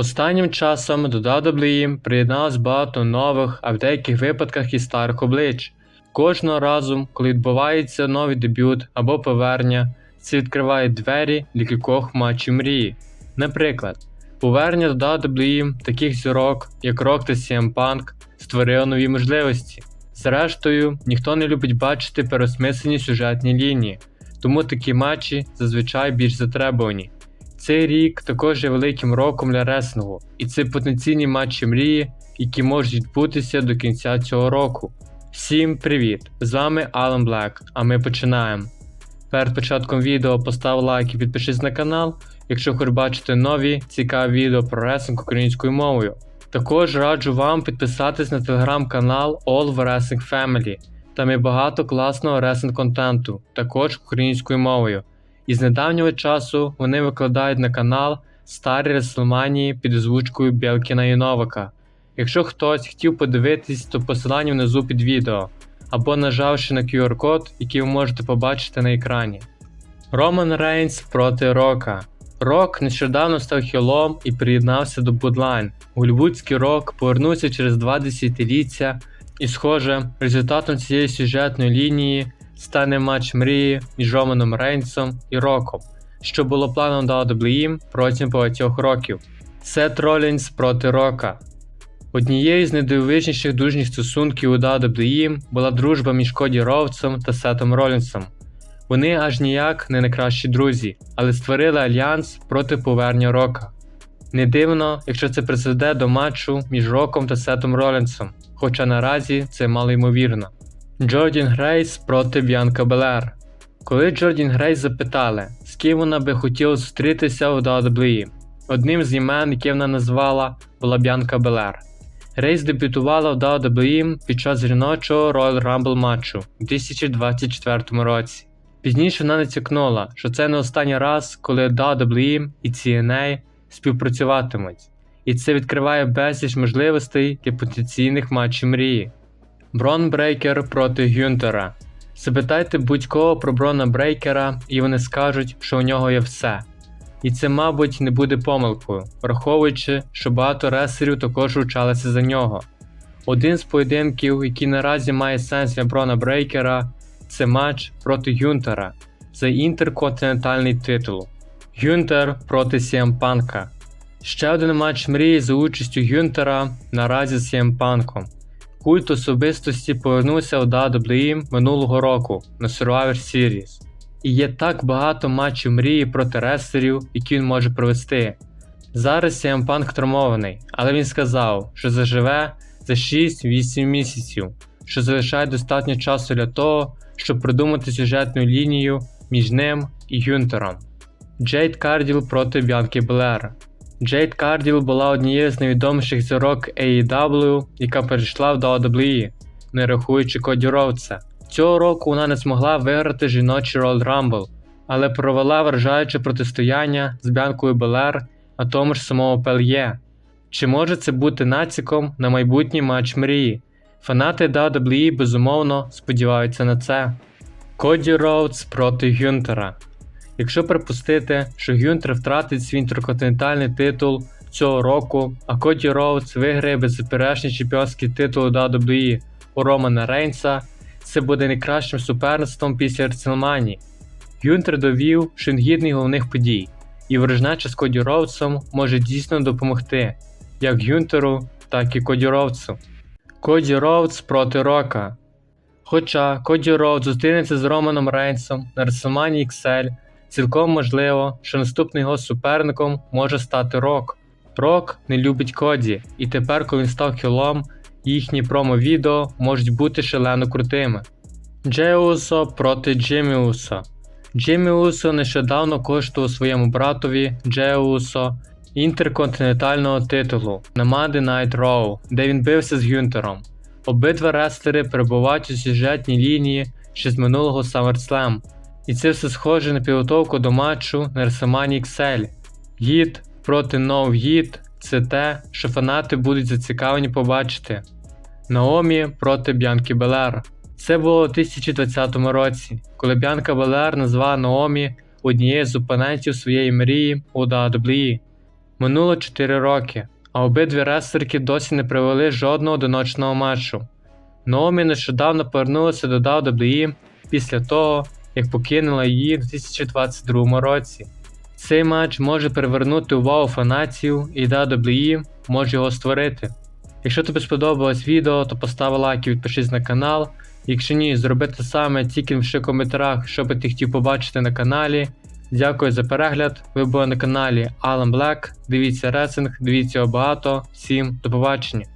Останнім часом до WWE приєдналось багато нових, а в деяких випадках і старих облич. Кожного разу, коли відбувається новий дебют або повернення, це відкриває двері для кількох матчів мрії. Наприклад, повернення до WWE таких зірок, як Rock та CM Punk, створило нові можливості. Зрештою, ніхто не любить бачити переосмислені сюжетні лінії, тому такі матчі зазвичай більш затребувані. Цей рік також є великим роком для реслінгу, і це потенційні матчі мрії, які можуть відбутися до кінця цього року. Всім привіт! З вами Алан Блек, а ми починаємо. Перед початком відео постав лайк і підпишись на канал, якщо хочеш бачити нові цікаві відео про реслінг українською мовою. Також раджу вам підписатись на телеграм-канал All Wrestling Family. Там є багато класного реслінг контенту, також українською мовою. І з недавнього часу вони викладають на канал старі реслманії під озвучкою Білкіна і Новака. Якщо хтось хотів подивитись, то посилання внизу під відео, або нажавши на QR-код, який ви можете побачити на екрані. Роман Рейнс проти Рока. Рок нещодавно став хілом і приєднався до Bloodline. Голівудський рок повернувся через два десятиліття, і, схоже, результатом цієї сюжетної лінії стане матч мрії між Романом Рейнсом і Роком, що було планом до WWE протягом багатьох років. Сет Ролінс проти Рока. Однією з найдивовижніших дружніх стосунків у WWE була дружба між Коді Роудсом та Сетом Ролінсом. Вони аж ніяк не найкращі друзі, але створили альянс проти повернення Рока. Не дивно, якщо це призведе до матчу між Роком та Сетом Ролінсом, хоча наразі це мало ймовірно. Джордін Грейс проти Б'янка Белер. Коли Джордін Грейс запитали, з ким вона би хотіла зустрітися у WWE, одним з імен, яке вона назвала, була Б'янка Белер. Рейс дебютувала в WWE під час жіночого Royal Rumble матчу у 2024 році. Пізніше вона натякнула, що це не останній раз, коли WWE і TNA співпрацюватимуть, і це відкриває безліч можливостей для потенційних матчів мрії. Брон Брейкер проти Гюнтера. Запитайте будь-кого про Брона Брейкера, і вони скажуть, що у нього є все. І це, мабуть, не буде помилкою, враховуючи, що багато ресерів також ручалися за нього. Один з поєдинків, який наразі має сенс для Брона Брейкера, це матч проти Гюнтера за інтерконтинентальний титул. Гюнтер проти Сіампанка. Ще один матч мрії за участю Гюнтера наразі з Сіам Панком. Культ особистості повернувся у WWE минулого року на Survivor Series. І є так багато матчів мрії проти рестлерів, які він може провести. Зараз CM Punk травмований, але він сказав, що заживе за 6-8 місяців, що залишає достатньо часу для того, щоб придумати сюжетну лінію між ним і Гюнтером. Джейд Карділ проти Б'янки Белер. Джейд Карділ була однією з найвідоміших зірок AEW, яка перейшла в WWE, не рахуючи Коді Роудса. Цього року вона не змогла виграти жіночий Royal Rumble, але провела вражаюче протистояння з Бянкою Белер на тому ж самому Пельє. Чи може це бути націком на майбутній матч мрії? Фанати WWE безумовно сподіваються на це. Коді Роудс проти Гюнтера. Якщо припустити, що Гюнтер втратить свій інтерконтинентальний титул цього року, а Коді Роудс виграє беззаперечний чемпіонський титул WWE у Романа Рейнса, це буде найкращим суперництвом після Рецелманії. Гюнтер довів, що він гідний головних подій, і ворожнеча з Коді Роудсом може дійсно допомогти як Гюнтеру, так і Коді Роудсу. Коді Роудс проти Рока. Хоча Коді Роудс зустрінеться з Романом Рейнсом на WrestleMania XL, цілком можливо, що наступним його суперником може стати Рок. Рок не любить Коді, і тепер, коли він став хілом, їхні промо-відео можуть бути шалено крутими. Джей Усо проти Джиммі Усо. Джиммі Усо нещодавно коштував своєму братові Джею Усо інтерконтинентального титулу на Monday Night Raw, де він бився з Гюнтером. Обидва рестлери перебувають у сюжетній лінії ще з минулого SummerSlam, і це все схоже на підготовку до матчу на WrestleMania XL. Гід проти No Гід це те, що фанати будуть зацікавлені побачити. Наомі проти Б'янки Белер. Це було у 2020 році, коли Б'янка Белер назвала Наомі однією з опонентів своєї мрії у WWE. Минуло 4 роки, а обидві рестлерки досі не провели жодного одиночного матчу. Наомі нещодавно повернулася до WWE після того, як покинула її в 2022 році. Цей матч може привернути увагу фанатів і WWE може його створити. Якщо тобі сподобалось відео, то постав лайк і підпишись на канал. Якщо ні, зроби те саме, тільки в коментарях, що би ти хотів побачити на каналі. Дякую за перегляд. Ви були на каналі Alan Black. Дивіться ресинг, дивіться його багато. Всім до побачення.